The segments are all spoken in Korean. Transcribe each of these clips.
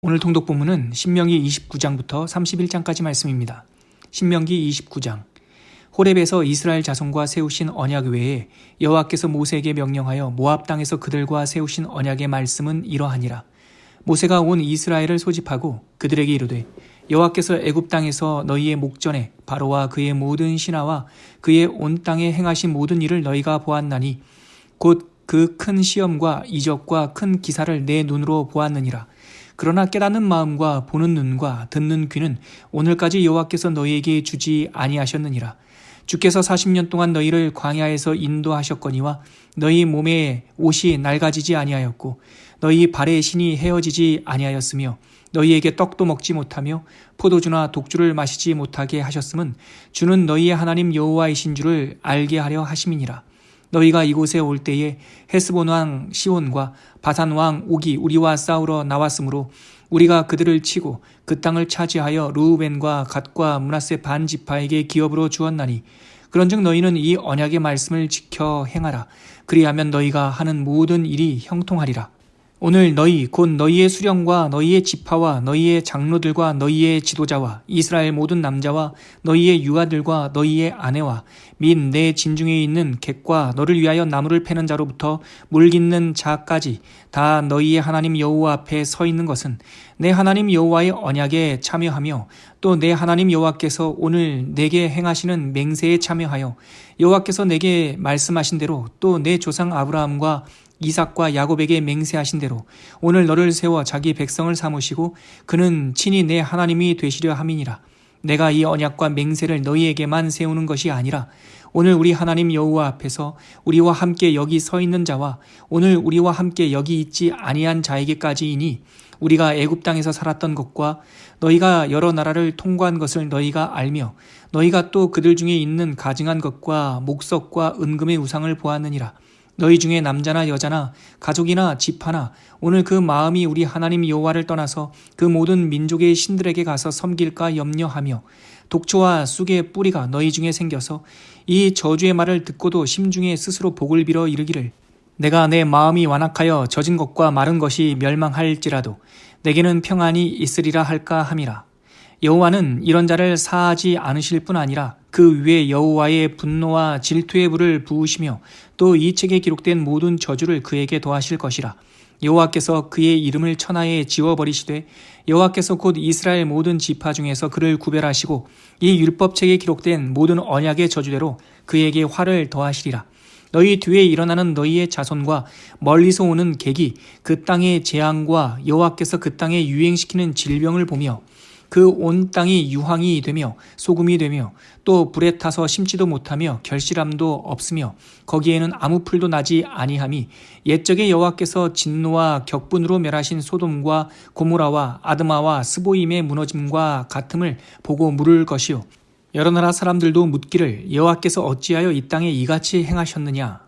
오늘 통독 본문은 신명기 29장부터 31장까지 말씀입니다. 신명기 29장 호렙에서 이스라엘 자손과 세우신 언약 외에 여호와께서 모세에게 명령하여 모압 땅에서 그들과 세우신 언약의 말씀은 이러하니라. 모세가 온 이스라엘을 소집하고 그들에게 이르되 여호와께서 애굽 땅에서 너희의 목전에 바로와 그의 모든 신하와 그의 온 땅에 행하신 모든 일을 너희가 보았나니 곧 그 큰 시험과 이적과 큰 기사를 내 눈으로 보았느니라. 그러나 깨닫는 마음과 보는 눈과 듣는 귀는 오늘까지 여호와께서 너희에게 주지 아니하셨느니라. 주께서 40년 동안 너희를 광야에서 인도하셨거니와 너희 몸에 옷이 낡아지지 아니하였고 너희 발의 신이 헤어지지 아니하였으며 너희에게 떡도 먹지 못하며 포도주나 독주를 마시지 못하게 하셨음은 주는 너희의 하나님 여호와이신 줄을 알게 하려 하심이니라. 너희가 이곳에 올 때에 헤스본 왕 시온과 바산 왕 옥이 우리와 싸우러 나왔으므로 우리가 그들을 치고 그 땅을 차지하여 루우벤과 갓과 문하세 반 지파에게 기업으로 주었나니 그런즉 너희는 이 언약의 말씀을 지켜 행하라. 그리하면 너희가 하는 모든 일이 형통하리라 오늘 너희 곧 너희의 수령과 너희의 지파와 너희의 장로들과 너희의 지도자와 이스라엘 모든 남자와 너희의 유아들과 너희의 아내와 및 내 진중에 있는 객과 너를 위하여 나무를 패는 자로부터 물 깃는 자까지 다 너희의 하나님 여호와 앞에 서 있는 것은 내 하나님 여호와의 언약에 참여하며 또 내 하나님 여호와께서 오늘 내게 행하시는 맹세에 참여하여 여호와께서 내게 말씀하신 대로 또 내 조상 아브라함과 이삭과 야곱에게 맹세하신 대로 오늘 너를 세워 자기 백성을 삼으시고 그는 친히 내 하나님이 되시려 함이니라. 내가 이 언약과 맹세를 너희에게만 세우는 것이 아니라 오늘 우리 하나님 여호와 앞에서 우리와 함께 여기 서 있는 자와 오늘 우리와 함께 여기 있지 아니한 자에게까지이니 우리가 애굽 땅에서 살았던 것과 너희가 여러 나라를 통과한 것을 너희가 알며 너희가 또 그들 중에 있는 가증한 것과 목석과 은금의 우상을 보았느니라. 너희 중에 남자나 여자나 가족이나 집 하나 오늘 그 마음이 우리 하나님 여호와를 떠나서 그 모든 민족의 신들에게 가서 섬길까 염려하며 독초와 쑥의 뿌리가 너희 중에 생겨서 이 저주의 말을 듣고도 심중에 스스로 복을 빌어 이르기를 내가 내 마음이 완악하여 젖은 것과 마른 것이 멸망할지라도 내게는 평안이 있으리라 할까 함이라 여호와는 이런 자를 사하지 않으실 뿐 아니라 그 위에 여호와의 분노와 질투의 불을 부으시며 또 이 책에 기록된 모든 저주를 그에게 더하실 것이라. 여호와께서 그의 이름을 천하에 지워버리시되 여호와께서 곧 이스라엘 모든 지파 중에서 그를 구별하시고 이 율법책에 기록된 모든 언약의 저주대로 그에게 화를 더하시리라. 너희 뒤에 일어나는 너희의 자손과 멀리서 오는 객이 그 땅의 재앙과 여호와께서 그 땅에 유행시키는 질병을 보며 그 온 땅이 유황이 되며 소금이 되며 또 불에 타서 심지도 못하며 결실함도 없으며 거기에는 아무 풀도 나지 아니함이 옛적에 여호와께서 진노와 격분으로 멸하신 소돔과 고모라와 아드마와 스보임의 무너짐과 같음을 보고 물을 것이요. 여러 나라 사람들도 묻기를 여호와께서 어찌하여 이 땅에 이같이 행하셨느냐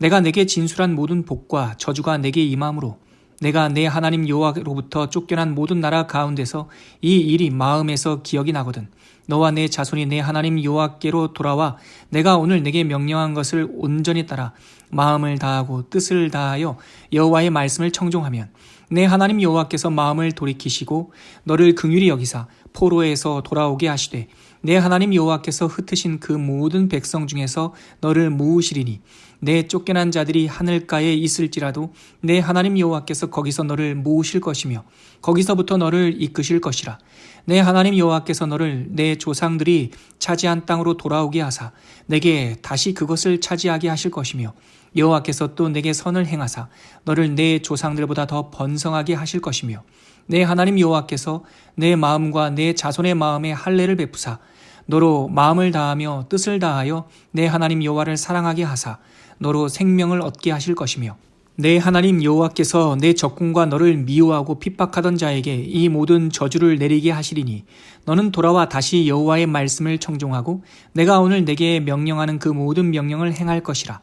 내가 내게 진술한 모든 복과 저주가 내게 임함으로 내가 내 하나님 여호와로부터 쫓겨난 모든 나라 가운데서 이 일이 마음에서 기억이 나거든. 너와 내 자손이 내 하나님 여호와께로 돌아와 내가 오늘 내게 명령한 것을 온전히 따라 마음을 다하고 뜻을 다하여 여호와의 말씀을 청종하면 내 하나님 여호와께서 마음을 돌이키시고 너를 긍휼히 여기사 포로에서 돌아오게 하시되 내 하나님 여호와께서 흩으신 그 모든 백성 중에서 너를 모으시리니 내 쫓겨난 자들이 하늘가에 있을지라도 내 하나님 여호와께서 거기서 너를 모으실 것이며 거기서부터 너를 이끄실 것이라. 내 하나님 여호와께서 너를 내 조상들이 차지한 땅으로 돌아오게 하사 내게 다시 그것을 차지하게 하실 것이며 여호와께서 또 내게 선을 행하사 너를 내 조상들보다 더 번성하게 하실 것이며 내 하나님 여호와께서 내 마음과 내 자손의 마음에 할례를 베푸사 너로 마음을 다하며 뜻을 다하여 내 하나님 여호와를 사랑하게 하사 너로 생명을 얻게 하실 것이며 내 하나님 여호와께서 내 적군과 너를 미워하고 핍박하던 자에게 이 모든 저주를 내리게 하시리니 너는 돌아와 다시 여호와의 말씀을 청종하고 내가 오늘 내게 명령하는 그 모든 명령을 행할 것이라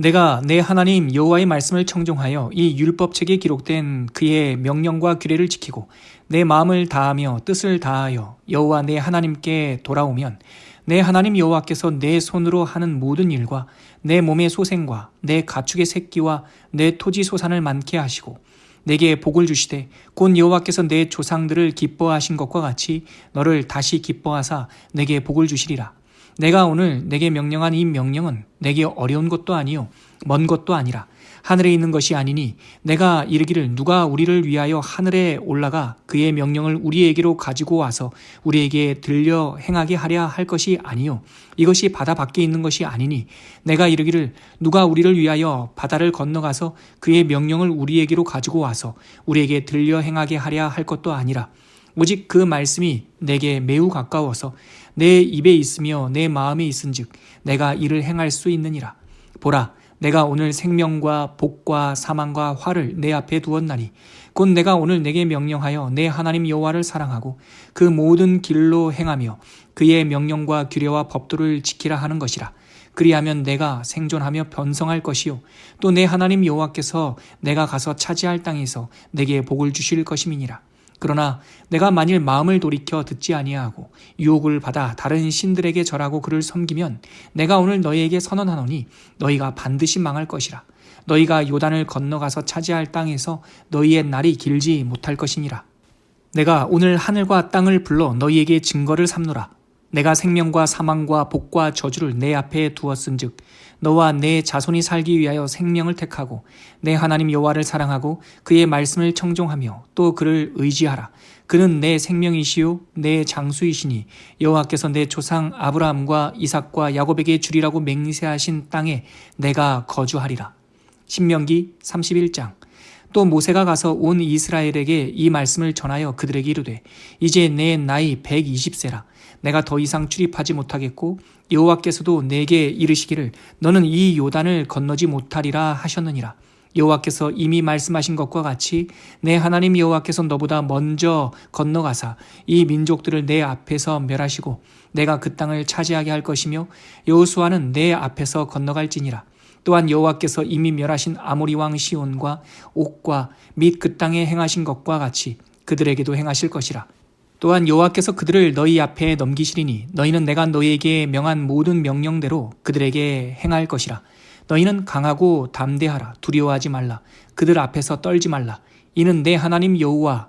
내가 내 하나님 여호와의 말씀을 청종하여 이 율법책에 기록된 그의 명령과 규례를 지키고 내 마음을 다하며 뜻을 다하여 여호와 내 하나님께 돌아오면 내 하나님 여호와께서 내 손으로 하는 모든 일과 내 몸의 소생과 내 가축의 새끼와 내 토지 소산을 많게 하시고 내게 복을 주시되 곧 여호와께서 내 조상들을 기뻐하신 것과 같이 너를 다시 기뻐하사 내게 복을 주시리라. 내가 오늘 내게 명령한 이 명령은 내게 어려운 것도 아니요 먼 것도 아니라 하늘에 있는 것이 아니니 내가 이르기를 누가 우리를 위하여 하늘에 올라가 그의 명령을 우리에게로 가지고 와서 우리에게 들려 행하게 하랴 할 것이 아니요 이것이 바다 밖에 있는 것이 아니니 내가 이르기를 누가 우리를 위하여 바다를 건너가서 그의 명령을 우리에게로 가지고 와서 우리에게 들려 행하게 하랴 할 것도 아니라 오직 그 말씀이 내게 매우 가까워서 내 입에 있으며 내 마음에 있은즉 내가 이를 행할 수 있느니라. 보라 내가 오늘 생명과 복과 사망과 화를 내 앞에 두었나니 곧 내가 오늘 내게 명령하여 내 하나님 여호와를 사랑하고 그 모든 길로 행하며 그의 명령과 규례와 법도를 지키라 하는 것이라. 그리하면 내가 생존하며 변성할 것이요 또 내 하나님 여호와께서 내가 가서 차지할 땅에서 내게 복을 주실 것임이니라 그러나 내가 만일 마음을 돌이켜 듣지 아니하고 유혹을 받아 다른 신들에게 절하고 그를 섬기면 내가 오늘 너희에게 선언하노니 너희가 반드시 망할 것이라. 너희가 요단을 건너가서 차지할 땅에서 너희의 날이 길지 못할 것이니라. 내가 오늘 하늘과 땅을 불러 너희에게 증거를 삼노라 내가 생명과 사망과 복과 저주를 내 앞에 두었은즉 너와 내 자손이 살기 위하여 생명을 택하고 내 하나님 여호와를 사랑하고 그의 말씀을 청종하며 또 그를 의지하라. 그는 내 생명이시요 내 장수이시니 여호와께서 내 조상 아브라함과 이삭과 야곱에게 주리라고 맹세하신 땅에 내가 거주하리라. 신명기 31장. 또 모세가 가서 온 이스라엘에게 이 말씀을 전하여 그들에게 이르되 이제 내 나이 120세라 내가 더 이상 출입하지 못하겠고 여호와께서도 내게 이르시기를 너는 이 요단을 건너지 못하리라 하셨느니라 여호와께서 이미 말씀하신 것과 같이 내 하나님 여호와께서 너보다 먼저 건너가사 이 민족들을 내 앞에서 멸하시고 내가 그 땅을 차지하게 할 것이며 여호수아는 내 앞에서 건너갈지니라 또한 여호와께서 이미 멸하신 아모리 왕 시온과 옥과 및 그 땅에 행하신 것과 같이 그들에게도 행하실 것이라. 또한 여호와께서 그들을 너희 앞에 넘기시리니 너희는 내가 너희에게 명한 모든 명령대로 그들에게 행할 것이라. 너희는 강하고 담대하라. 두려워하지 말라. 그들 앞에서 떨지 말라. 이는 내 하나님 여호와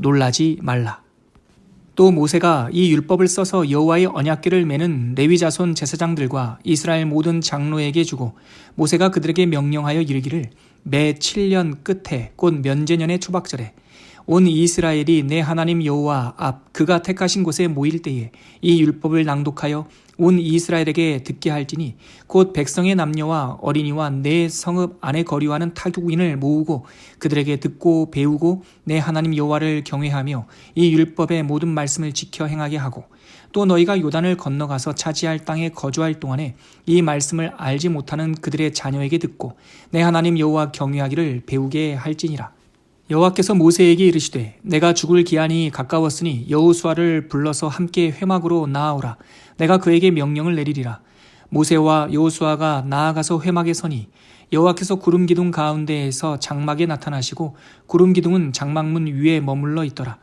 놀라지 말라. 또 모세가 이 율법을 써서 여호와의 언약궤를 매는 레위 자손 제사장들과 이스라엘 모든 장로에게 주고 모세가 그들에게 명령하여 이르기를 매 7년 끝에 곧 면제년의 초박절에 온 이스라엘이 내 하나님 여호와 앞 그가 택하신 곳에 모일 때에 이 율법을 낭독하여 온 이스라엘에게 듣게 할지니 곧 백성의 남녀와 어린이와 내 성읍 안에 거류하는 타국인을 모으고 그들에게 듣고 배우고 내 하나님 여호와를 경외하며 이 율법의 모든 말씀을 지켜 행하게 하고 또 너희가 요단을 건너가서 차지할 땅에 거주할 동안에 이 말씀을 알지 못하는 그들의 자녀에게 듣고 내 하나님 여호와 경외하기를 배우게 할지니라 여호와께서 모세에게 이르시되 내가 죽을 기한이 가까웠으니 여호수아를 불러서 함께 회막으로 나아오라. 내가 그에게 명령을 내리리라. 모세와 여호수아가 나아가서 회막에 서니 여호와께서 구름 기둥 가운데에서 장막에 나타나시고 구름 기둥은 장막문 위에 머물러 있더라.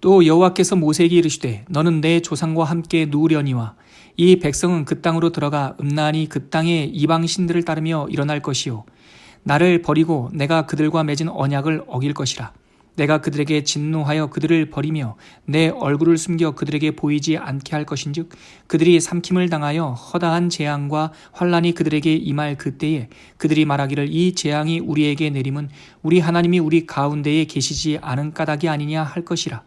또 여호와께서 모세에게 이르시되 너는 내 조상과 함께 누우려니와 이 백성은 그 땅으로 들어가 음란히 그 땅의 이방 신들을 따르며 일어날 것이요 나를 버리고 내가 그들과 맺은 언약을 어길 것이라. 내가 그들에게 진노하여 그들을 버리며 내 얼굴을 숨겨 그들에게 보이지 않게 할 것인즉 그들이 삼킴을 당하여 허다한 재앙과 환란이 그들에게 임할 그때에 그들이 말하기를 이 재앙이 우리에게 내림은 우리 하나님이 우리 가운데에 계시지 않은 까닭이 아니냐 할 것이라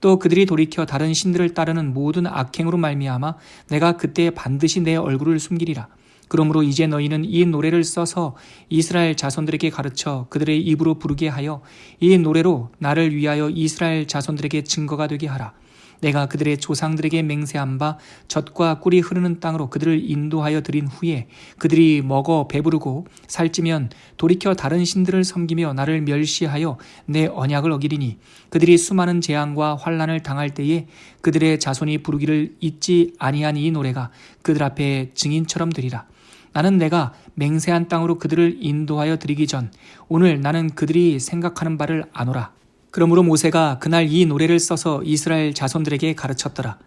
또 그들이 돌이켜 다른 신들을 따르는 모든 악행으로 말미암아 내가 그때 반드시 내 얼굴을 숨기리라 그러므로 이제 너희는 이 노래를 써서 이스라엘 자손들에게 가르쳐 그들의 입으로 부르게 하여 이 노래로 나를 위하여 이스라엘 자손들에게 증거가 되게 하라. 내가 그들의 조상들에게 맹세한 바 젖과 꿀이 흐르는 땅으로 그들을 인도하여 드린 후에 그들이 먹어 배부르고 살찌면 돌이켜 다른 신들을 섬기며 나를 멸시하여 내 언약을 어기리니 그들이 수많은 재앙과 환란을 당할 때에 그들의 자손이 부르기를 잊지 아니한 이 노래가 그들 앞에 증인처럼 되리라. 나는 내가 맹세한 땅으로 그들을 인도하여 드리기 전 오늘 나는 그들이 생각하는 바를 아노라. 그러므로 모세가 그날 이 노래를 써서 이스라엘 자손들에게 가르쳤더라.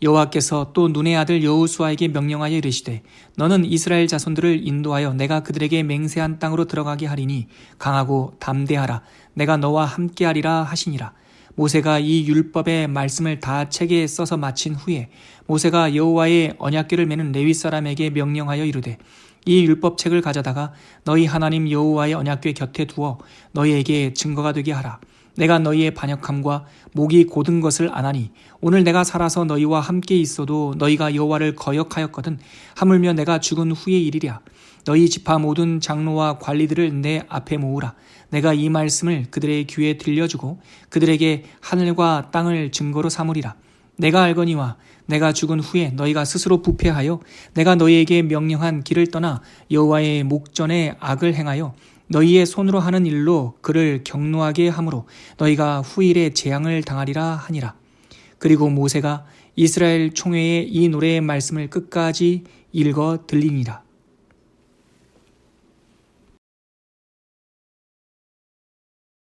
여호와께서 또 눈의 아들 여호수아에게 명령하여 이르시되 너는 이스라엘 자손들을 인도하여 내가 그들에게 맹세한 땅으로 들어가게 하리니 강하고 담대하라 내가 너와 함께하리라 하시니라 모세가 이 율법의 말씀을 다 책에 써서 마친 후에 모세가 여호와의 언약궤를 메는 레위 사람에게 명령하여 이르되 이 율법책을 가져다가 너희 하나님 여호와의 언약궤 곁에 두어 너희에게 증거가 되게 하라. 내가 너희의 반역함과 목이 고든 것을 아나니 오늘 내가 살아서 너희와 함께 있어도 너희가 여호와를 거역하였거든 하물며 내가 죽은 후의 일이랴. 너희 지파 모든 장로와 관리들을 내 앞에 모으라. 내가 이 말씀을 그들의 귀에 들려주고 그들에게 하늘과 땅을 증거로 삼으리라. 내가 알거니와 내가 죽은 후에 너희가 스스로 부패하여 내가 너희에게 명령한 길을 떠나 여호와의 목전에 악을 행하여 너희의 손으로 하는 일로 그를 경노하게 함으로 너희가 후일에 재앙을 당하리라 하니라. 그리고 모세가 이스라엘 총회에 이 노래의 말씀을 끝까지 읽어 들리니라.